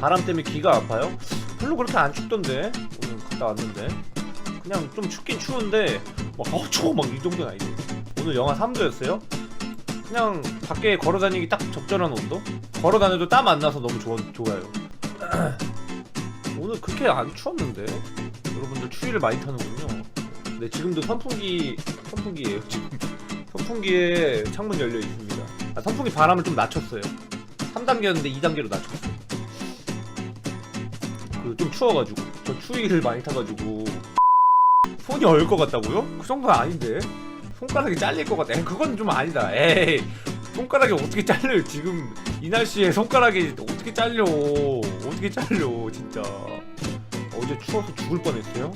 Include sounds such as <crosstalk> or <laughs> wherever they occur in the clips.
바람 때문에 귀가 아파요? 별로 그렇게 안 춥던데. 오늘 갔다 왔는데. 그냥 좀 춥긴 추운데 막 어우 추워! 막이 정도는 아니고 오늘 영하 3도였어요? 그냥 밖에 걸어 다니기 딱 적절한 온도? 걸어 다녀도 땀 안 나서 너무 좋, 좋아요. <clears throat> 오늘 그렇게 안 추웠는데? 여러분들 추위를 많이 타는군요. 네 지금도 선풍기 선풍기예요 지금. 선풍기에 창문 열려 있습니다. 아, 선풍기 바람을 좀 낮췄어요 3단계였는데 2단계로 낮췄어요 그좀 추워가지고 저 추위를 많이 타가지고. 손이 얼 것 같다고요? 그 정도는 아닌데. 손가락이 잘릴 것 같아. 에이, 그건 좀 아니다. 에이 손가락이 어떻게 잘려요 지금? 이 날씨에 손가락이 어떻게 잘려? 어떻게 잘려 진짜. 어제 추워서 죽을 뻔했어요?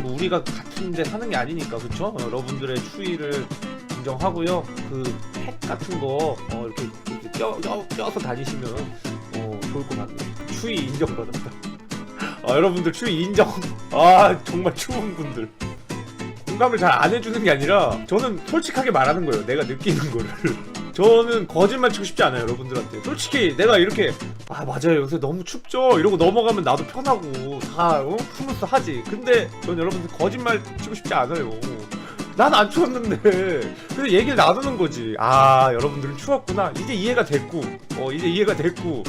뭐 우리가 같은 데 사는 게 아니니까 그쵸? 여러분들의 추위를 인정하고요 그 팩 같은 거 어, 이렇게, 이렇게 껴, 껴, 껴서 다니시면 어, 좋을 것 같네요 추위 인정받았다 아, 여러분들 추위 인정. 아 정말 추운 분들. 공감을 잘 안 해주는 게 아니라 저는 솔직하게 말하는 거예요. 내가 느끼는 거를. 저는 거짓말 치고 싶지 않아요, 여러분들한테. 솔직히 내가 이렇게 아 맞아요, 요새 너무 춥죠. 이러고 넘어가면 나도 편하고 다 어? 스무스 하지. 근데 전 여러분들 거짓말 치고 싶지 않아요. 난 안 추웠는데. 그래서 얘기를 나누는 거지. 아 여러분들은 추웠구나. 이제 이해가 됐고. 어 이제 이해가 됐고.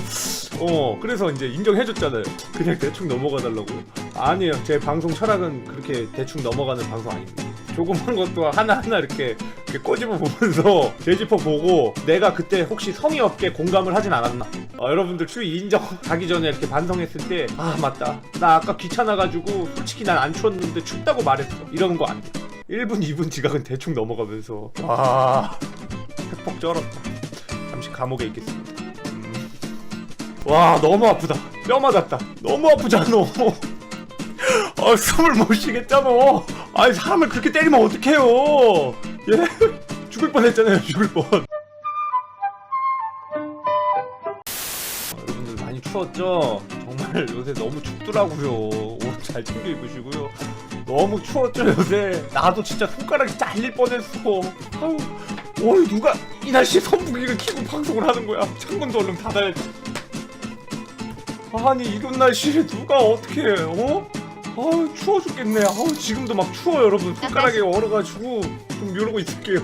어 그래서 이제 인정해줬잖아요. 그냥 대충 넘어가 달라고요 아니에요. 제 방송 철학은 그렇게 대충 넘어가는 방송 아닙니다. 조그만 것도 하나하나 이렇게, 이렇게 꼬집어 보면서 <laughs> 되짚어 보고 내가 그때 혹시 성의 없게 공감을 하진 않았나? 어, 여러분들 추위 인정 가기 전에 이렇게 반성했을 때 아 맞다. 나 아까 귀찮아가지고 솔직히 난 안 추웠는데 춥다고 말했어. 이러는 거 안돼 1분 2분 지각은 대충 넘어가면서. 와 팩폭 쩔었다. 잠시 감옥에 있겠습니다. 음. 와 너무 아프다. 뼈 맞았다. 너무 아프잖아. <laughs> 아 숨을 못 쉬겠잖아. 아니 사람을 그렇게 때리면 어떡해요? 예? 죽을 뻔했잖아요 죽을 뻔. 어, 여러분들 많이 추웠죠? 정말 요새 너무 춥더라고요. 옷 잘 챙겨 입으시고요. 너무 추웠죠 요새. 나도 진짜 손가락이 잘릴 뻔했어. 아우 어이 누가 이 날씨에 선풍기를 켜고 방송을 하는 거야? 창문도 얼른 닫아야지 아니 이런 날씨에 누가 어떻게 해 어? 아 추워 죽겠네. 아 지금도 막 추워 여러분. 손가락이 얼어가지고 좀 미루고 있을게요